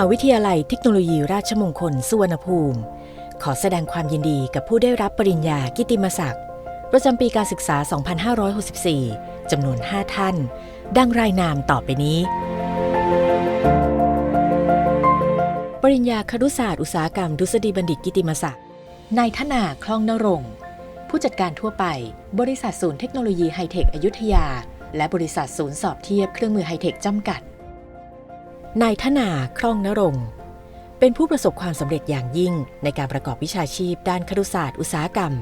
หาวิทยาลัยเทคโนโลยีราชมงคลสุวรรณภูมิ ขอแสดงความยินดีกับผู้ได้รับปริญญากิติมศักดิ์ประจำปีการศึกษา 2564 จำนวน 5 ท่าน ดังรายนามต่อไปนี้ ปริญญาครุศาสตร์อุตสาหกรรมดุษฎีบัณฑิตกิติมศักดิ์นายธนาคล่องนรงผู้จัดการทั่วไป บริษัทศูนย์เทคโนโลยีไฮเทคอยุธยา และบริษัทศูนย์สอบเทียบเครื่องมือไฮเทคจำกัด นายธนาคล่องนรงเป็นผู้ประสบความสำเร็จอย่างยิ่งในการประกอบวิชาชีพด้านครุศาสตร์อุตสาหกรรม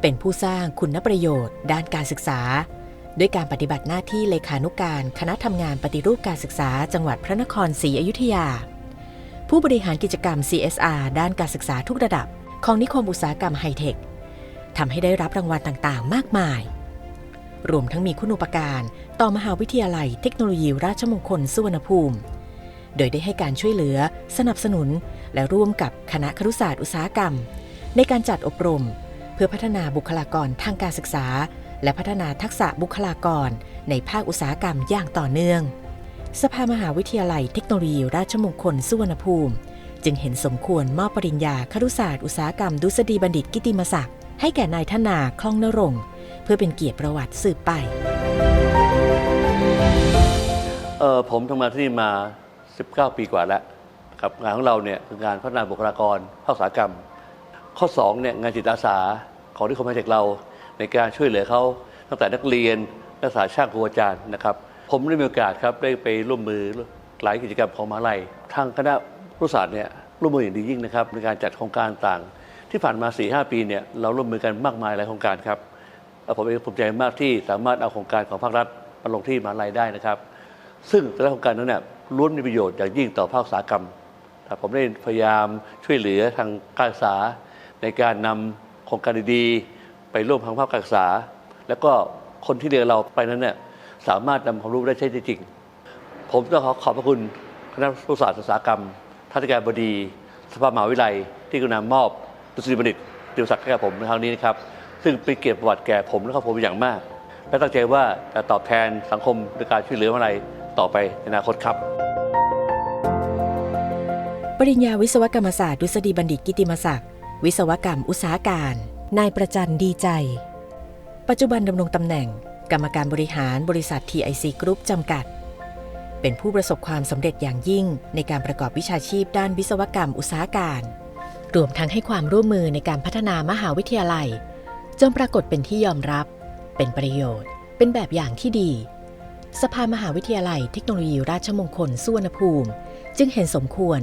เป็นผู้สร้างคุณประโยชน์ ด้านการศึกษา ด้วยการปฏิบัติหน้าที่เลขานุการคณะทำงานปฏิรูปการศึกษา จังหวัดพระนครศรีอยุธยา ผู้บริหารกิจกรรม CSR ด้านการศึกษาทุกระดับ ของนิคมอุตสาหกรรมไฮเทคทำให้ได้รับรางวัลต่างๆ มากมาย รวมทั้งมีคุณูปการต่อมหาวิทยาลัยเทคโนโลยีราชมงคลสุวรรณภูมิ โดยได้ให้การช่วยเหลือ สนับสนุน และร่วมกับคณะครุศาสตร์อุตสาหกรรม ในการจัดอบรม เพื่อพัฒนาบุคลากรทางการศึกษา และพัฒนาทักษะบุคลากร ในภาคอุตสาหกรรมอย่างต่อเนื่อง สภามหาวิทยาลัยเทคโนโลยีราชมงคลสุวรรณภูมิ จึงเห็นสมควรมอบปริญญาครุศาสตร์อุตสาหกรรมดุษฎีบัณฑิตกิติมศักดิ์ให้แก่นายธนาคล่องนรงเพื่อเป็นเกียรติประวัติสืบไปเออผมทำงานที่นี่มา 19 ปีกว่าแล้วครับงานของเราเนี่ยคืองานพัฒนาบุคลากรภาคอุตสาหกรรม ข้อ2เนี่ยงานจิตอาสาของที่คมไฮเทคเรา ในการช่วยเหลือเขาตั้งแต่นักเรียนนักศึกษาช่างครูอาจารย์นะครับ ผมได้มีโอกาสครับได้ไปร่วมมือหลายกิจกรรมของมหาลัย ทางคณะรัฐศาสตร์เนี่ยร่วมมืออย่างดียิ่งนะครับในการจัดโครงการต่างที่ผ่านมา4-5ปีเนี่ยเราร่วมมือกันมากมายหลายโครงการครับผมเองภูมิใจมากที่สามารถเอาโครงการของภาครัฐมาลงที่มหาลัยได้นะครับ ซึ่งแต่ละโครงการนั้นเนี่ย ล้วนมีประโยชน์อย่างยิ่งต่อภาคอุตสาหกรรมครับผมได้พยายามช่วยเหลือทางการศึกษา ในการนำโครงการดีๆไปร่วมทางภาคการศึกษา แล้วก็คนที่เรียนเราไปนั้นเนี่ยสามารถนำความรู้ได้ใช้ได้จริง ผมต้องขอขอบพระคุณคณะรัฐศาสตร์อุตสากรรมท่านการบดี สภามหาวิทยาลัย ที่กรุณามอบดุษฎีบัณฑิตติวศักดิ์ให้กับผมในครั้งนี้นะครับ ซึ่งเป็นเกียรติประวัติแก่ผมและครอบครัวเป็นอย่างมาก และตั้งใจว่าจะตอบแทนสังคมในการช่วยเหลืออะไร ต่อไปในอนาคตครับ ปริญญาวิศวกรรมศาสตร์ดุษฎีบัณฑิตกิติมศักดิ์วิศวกรรมอุตสาหการ นายประจันดีใจ ปัจจุบันดำรงตำแหน่ง กรรมการบริหารบริษัท TIC Group จำกัด เป็นผู้ประสบความสำเร็จอย่างยิ่งในการประกอบวิชาชีพด้านวิศวกรรมอุตสาหการ รวมทั้งให้ความร่วมมือในการพัฒนามหาวิทยาลัย จนปรากฏเป็นที่ยอมรับ เป็นประโยชน์ เป็นแบบอย่างที่ดี สภามหาวิทยาลัยเทคโนโลยีราชมงคลสุวรรณภูมิ จึงเห็นสมควร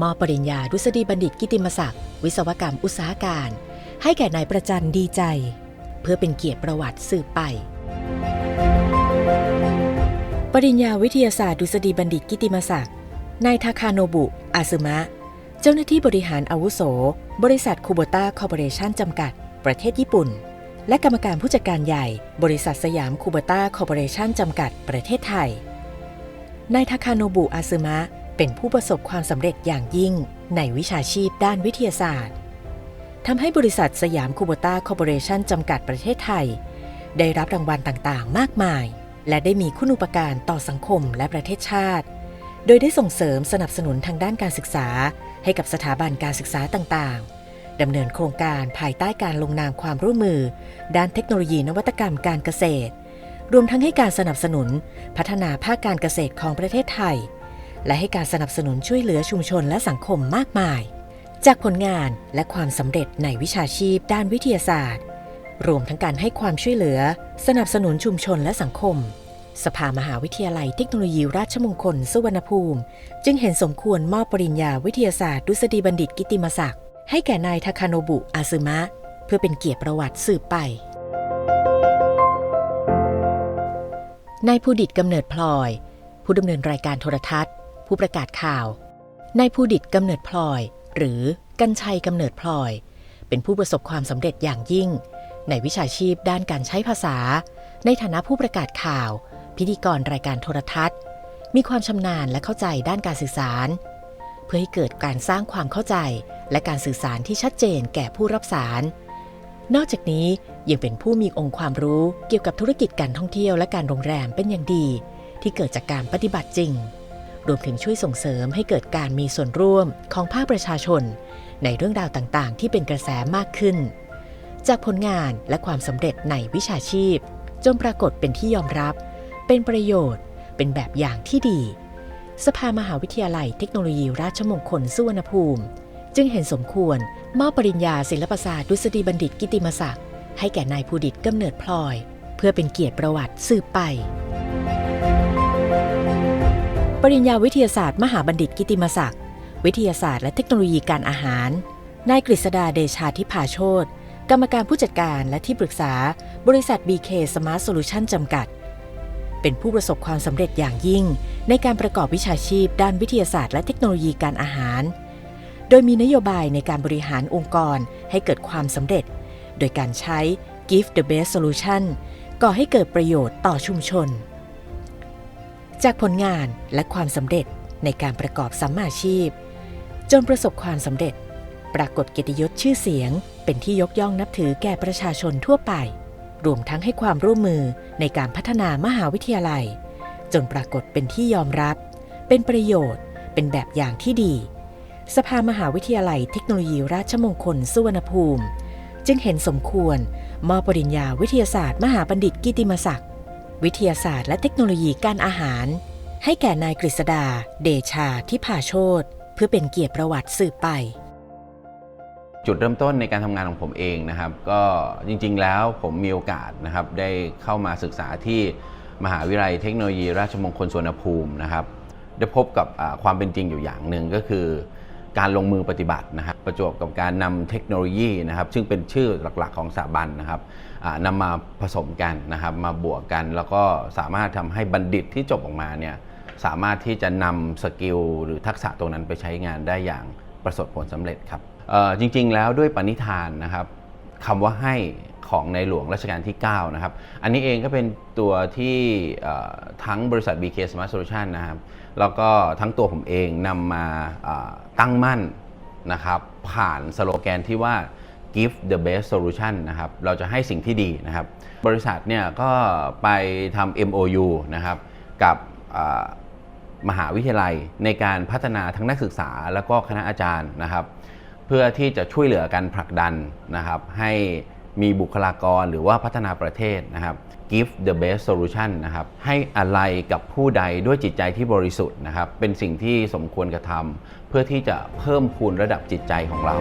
มอบปริญญาดุษฎีบัณฑิตกิติมศักดิ์วิศวกรรมอุตสาหการ ให้แก่นายประจันดีใจ เพื่อเป็นเกียรติประวัติสืบไป ปริญญาวิทยาศาสตร์ดุษฎีบัณฑิตกิตติมศักดิ์นายทาคาโนบุ อาซึมะ เจ้าหน้าที่บริหารอาวุโส บริษัทคูโบต้าคอร์ปอเรชั่นจำกัด ประเทศญี่ปุ่น และกรรมการผู้จัดการใหญ่ บริษัทสยามคูโบต้าคอร์ปอเรชั่นจำกัดประเทศไทย นายทาคาโนบุอาซึมะ เป็นผู้ประสบความสำเร็จอย่างยิ่งในวิชาชีพด้านวิทยาศาสตร์ทำให้บริษัทสยามคูโบต้าคอร์ปอเรชั่นจำกัดประเทศไทย ได้รับรางวัลต่างๆ มากมาย และได้มีคุณูปการต่อสังคมและประเทศชาติ โดยได้ส่งเสริมสนับสนุนทางด้านการศึกษา ให้กับสถาบันการศึกษาต่างๆ ดำเนินโครงการภายใต้การลงนามความร่วมมือ ด้านเทคโนโลยีนวัตกรรมการเกษตร รวมทั้งให้การสนับสนุน พัฒนาภาคการเกษตรของประเทศไทย และให้การสนับสนุนช่วยเหลือชุมชนและสังคมมากมาย จากผลงานและความสำเร็จในวิชาชีพด้านวิทยาศาสตร์ รวมทั้งการให้ความช่วยเหลือ สนับสนุนชุมชนและสังคม สภามหาวิทยาลัยเทคโนโลยีราชมงคลสุวรรณภูมิ จึงเห็นสมควรมอบปริญญาวิทยาศาสตร์ดุษฎีบัณฑิตกิติมศักดิ์ ให้แก่นายทาคาโนบุอาซึมะ เพื่อเป็นเกียรติประวัติสืบไป นายภูดิตกำเนิดพลอย ผู้ดำเนินรายการโทรทัศน์ ผู้ประกาศข่าว นายภูดิตกำเนิดพลอย หรือกัญชัยกำเนิดพลอย เป็นผู้ประสบความสำเร็จอย่างยิ่ง ในวิชาชีพด้านการใช้ภาษา ในฐานะผู้ประกาศข่าว พิธีกรรายการโทรทัศน์ มีความชำนาญและเข้าใจด้านการสื่อสาร พื่อให้เกิดการสร้างความเข้าใจ และการสื่อสารที่ชัดเจนแก่ผู้รับสาร นอกจากนี้ยังเป็นผู้มีองค์ความรู้เกี่ยวกับธุรกิจการท่องเที่ยวและการโรงแรมเป็นอย่างดี ที่เกิดจากการปฏิบัติจริง รวมถึงช่วยส่งเสริมให้เกิดการมีส่วนร่วมของภาคประชาชน ในเรื่องราวต่างๆ ที่เป็นกระแสมากขึ้น จากผลงานและความสำเร็จในวิชาชีพ จนปรากฏเป็นที่ยอมรับ เป็นประโยชน์ เป็นแบบอย่างที่ดี สภามหาวิทยาลัยเทคโนโลยีราชมงคลสุวรรณภูมิ จึงเห็นสมควรมอบปริญญาศิลปศาสตร์ดุษฎีบัณฑิตกิติมศักดิ์ให้แก่นายภูดิตกำเนิดพลอย เพื่อเป็นเกียรติประวัติสืบไป ปริญญาวิทยาศาสตร์ มหาบัณฑิตกิติมศักดิ์วิทยาศาสตร์และเทคโนโลยีการอาหาร นายกฤษดาเดชาธิภาโชตกรรมการผู้จัดการและที่ปรึกษา บริษัท BK Smart Solution จำกัด เป็นผู้ประสบความสำเร็จอย่างยิ่ง ในการประกอบวิชาชีพ ด้านวิทยาศาสตร์ และเทคโนโลยีการอาหาร โดยมีนโยบายในการบริหารองค์กรให้เกิดความสำเร็จ โดยการใช้ Give the Best Solution ก่อให้เกิดประโยชน์ต่อชุมชน จากผลงานและความสำเร็จในการประกอบสัมมาอาชีพ จนประสบความสำเร็จ ปรากฏเกียรติยศชื่อเสียง เป็นที่ยกย่องนับถือแก่ประชาชนทั่วไป รวมทั้งให้ความร่วมมือในการพัฒนามหาวิทยาลัย จนปรากฏเป็นที่ยอมรับ เป็นประโยชน์ เป็นแบบอย่างที่ดี สภามหาวิทยาลัยเทคโนโลยีราชมงคลสุวรรณภูมิ จึงเห็นสมควรมอบปริญญาวิทยาศาสตร์ มหาบัณฑิตกิติมศักดิ์วิทยาศาสตร์และเทคโนโลยีการอาหาร ให้แก่นายกฤษดา เดชาทิพาโชตเพื่อเป็นเกียรติประวัติสืบไป จุดเริ่มต้นในการทำงานของผมเองนะครับ ก็จริงๆแล้วผมมีโอกาสนะครับได้เข้ามาศึกษาที่มหาวิทยาลัยเทคโนโลยี ราชมงคลสวนภูมินะครับ ได้พบกับความเป็นจริงอยู่อย่างหนึ่งก็คือการลงมือปฏิบัตินะครับ ประจวบกับการนำเทคโนโลยีนะครับ ซึ่งเป็นชื่อหลักๆของสถาบันนะครับนำมาผสมกันนะครับ มาบวกกัน แล้วก็สามารถทำให้บัณฑิตที่จบออกมาเนี่ยสามารถที่จะนำสกิลหรือทักษะตรงนั้นไปใช้งานได้อย่างประสบผลสำเร็จครับ จริงๆแล้วด้วยปณิธานนะครับคำว่าให้ของในหลวงรัชกาลที่ 9 นะครับ อันนี้เองก็เป็นตัวที่ทั้งบริษัท BK Smart Solution นะครับ แล้วก็ทั้งตัวผมเองนำมาตั้งมั่นนะครับ ผ่านสโลแกนที่ว่า give the best solution นะครับ เราจะให้สิ่งที่ดีนะครับ บริษัทเนี่ยก็ไปทำ MOU นะครับ กับมหาวิทยาลัยในการพัฒนาทั้งนักศึกษาแล้วก็คณะอาจารย์นะครับ เพื่อที่จะช่วยเหลือกันผลักดันนะครับ ให้มีบุคลากรหรือว่าพัฒนาประเทศนะครับ give the best solution นะครับ ให้อะไรกับผู้ใดด้วยจิตใจที่บริสุทธิ์นะครับ เป็นสิ่งที่สมควรกระทำเพื่อที่จะเพิ่มพูนระดับจิตใจของเรา